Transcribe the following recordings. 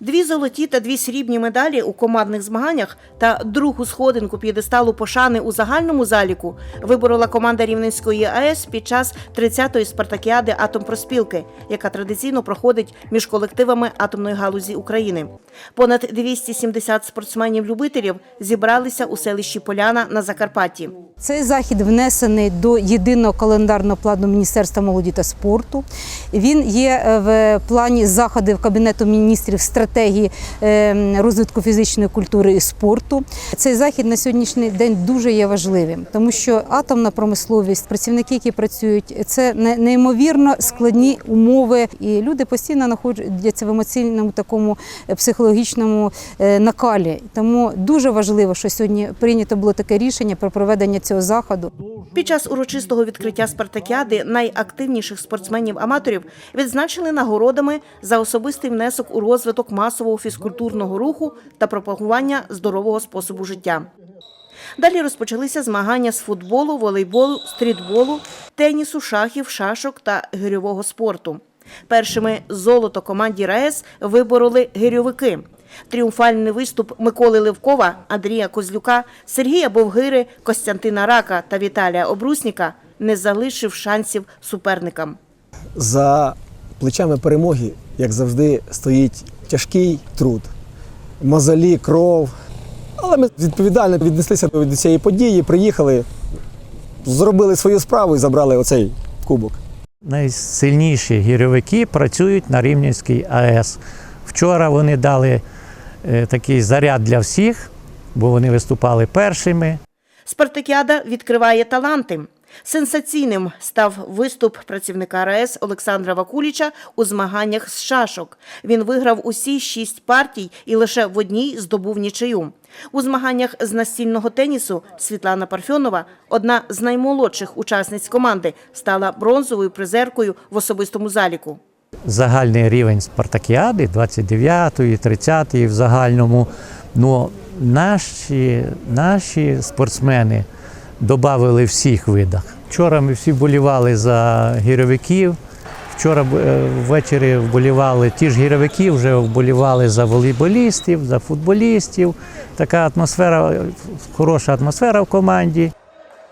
Дві золоті та дві срібні медалі у командних змаганнях та другу сходинку п'єдесталу пошани у загальному заліку виборола команда Рівненської АЕС під час 30-ї спартакіади Атомпроспілки, яка традиційно проходить між колективами атомної галузі України. Понад 270 спортсменів-любителів зібралися у селищі Поляна на Закарпатті. Цей захід внесений до єдиного календарного плану Міністерства молоді та спорту. Він є е, в плані заходів Кабінету міністрів стратегії е, розвитку фізичної культури і спорту. Цей захід на сьогоднішній день дуже є важливим, тому що атомна промисловість, працівники, які працюють, це не- неймовірно складні умови, і люди постійно знаходяться в емоційному такому е, психологічному е, накалі. Тому дуже важливо, що сьогодні прийнято було таке рішення про проведення цього заходу. Під час урочистого відкриття спартакіади найактивніших спортсменів-аматорів відзначили нагородами за особистий внесок у розвиток масового фізкультурного руху та пропагування здорового способу життя. Далі розпочалися змагання з футболу, волейболу, стрітболу, тенісу, шахів, шашок та гирьового спорту. Першими золото команді РаЕС вибороли гирьовики. Тріумфальний виступ Миколи Левкова, Андрія Козлюка, Сергія Бовгири, Костянтина Рака та Віталія Обрусніка не залишив шансів суперникам. За плечами перемоги, як завжди, стоїть тяжкий труд, мозолі, кров. Але ми відповідально віднеслися до цієї події, приїхали, зробили свою справу і забрали оцей кубок. Найсильніші гірьовики працюють на Рівненській АЕС. Вчора вони дали е, такий заряд для всіх, бо вони виступали першими. Спартакіада відкриває таланти. Сенсаційним став виступ працівника РаЕС Олександра Вакуліча у змаганнях з шашок. Він виграв усі шість партій і лише в одній здобув нічию. У змаганнях з настільного тенісу Світлана Парфьонова, одна з наймолодших учасниць команди, стала бронзовою призеркою в особистому заліку. Загальний рівень спартакіади 29-ї, 30-ї в загальному. Ну, наші, наші спортсмени додали всіх видах. Вчора ми всі болівали за гіровиків. Вчора е, ввечері вболівали ті ж гіровики, вже вболівали за волейболістів, за футболістів. Така атмосфера, хороша атмосфера в команді.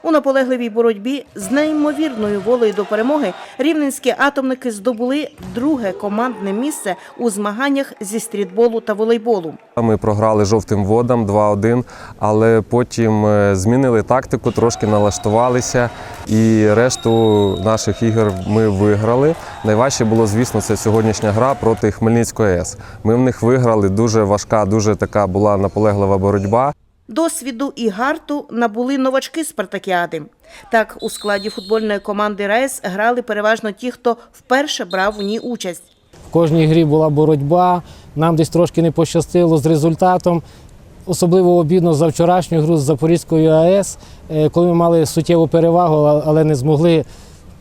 У наполегливій боротьбі з неймовірною волею до перемоги рівненські атомники здобули друге командне місце у змаганнях зі стрітболу та волейболу. Ми програли жовтим водам 2-1, але потім е, змінили тактику, трошки налаштувалися, і решту наших ігор ми виграли. Найважче було, звісно, це сьогоднішня гра проти Хмельницької АЕС. Ми в них виграли дуже важка, дуже така була наполеглива боротьба. Досвіду і гарту набули новачки спартакіади. Так, у складі футбольної команди РаЕС грали переважно ті, хто вперше брав у ній участь. В кожній грі була боротьба. Нам десь трошки не пощастило з результатом. Особливо обідно за вчорашню гру з Запорізькою АЕС, е, коли ми мали суттєву перевагу, але не змогли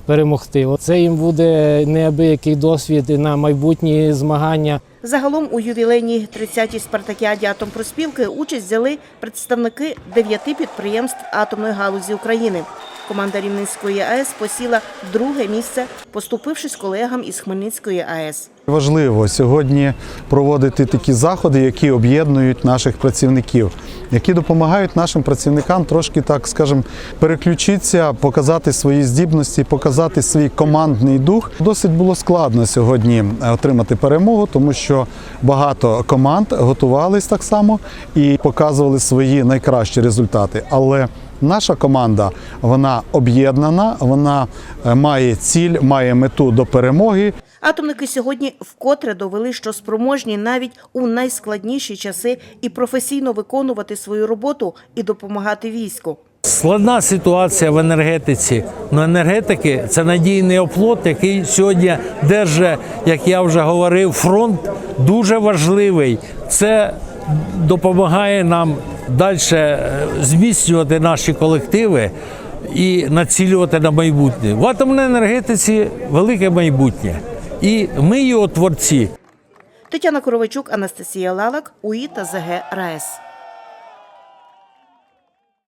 перемогти. Це їм буде неабиякий досвід на майбутні змагання. Загалом у ювілейній 30-й спартакіаді Атомпроспілки участь взяли представники дев'яти підприємств атомної галузі України. Команда Рівненської АЕС посіла друге місце, поступившись колегам із Хмельницької АЕС. Важливо сьогодні проводити такі заходи, які об'єднують наших працівників, які допомагають нашим працівникам трошки так, скажімо, переключитися, показати свої здібності, показати свій командний дух. Досить було складно сьогодні е, отримати перемогу, тому що багато команд готувались так само і показували свої найкращі результати. Але Наша команда вона об'єднана, вона е, має ціль, має мету до перемоги. Атомники сьогодні вкотре довели, що спроможні навіть у найскладніші часи і професійно виконувати свою роботу і допомагати війську. Складна ситуація в енергетиці. Ну, енергетики це надійний оплот, який сьогодні держить, як я вже говорив, фронт дуже важливий. Це допомагає нам далі зміцнювати наші колективи і націлювати на майбутнє. В атомній енергетиці велике майбутнє. І ми його творці. Тетяна Коровичук, Анастасія Лалак, УІ та ЗГ РаЕС.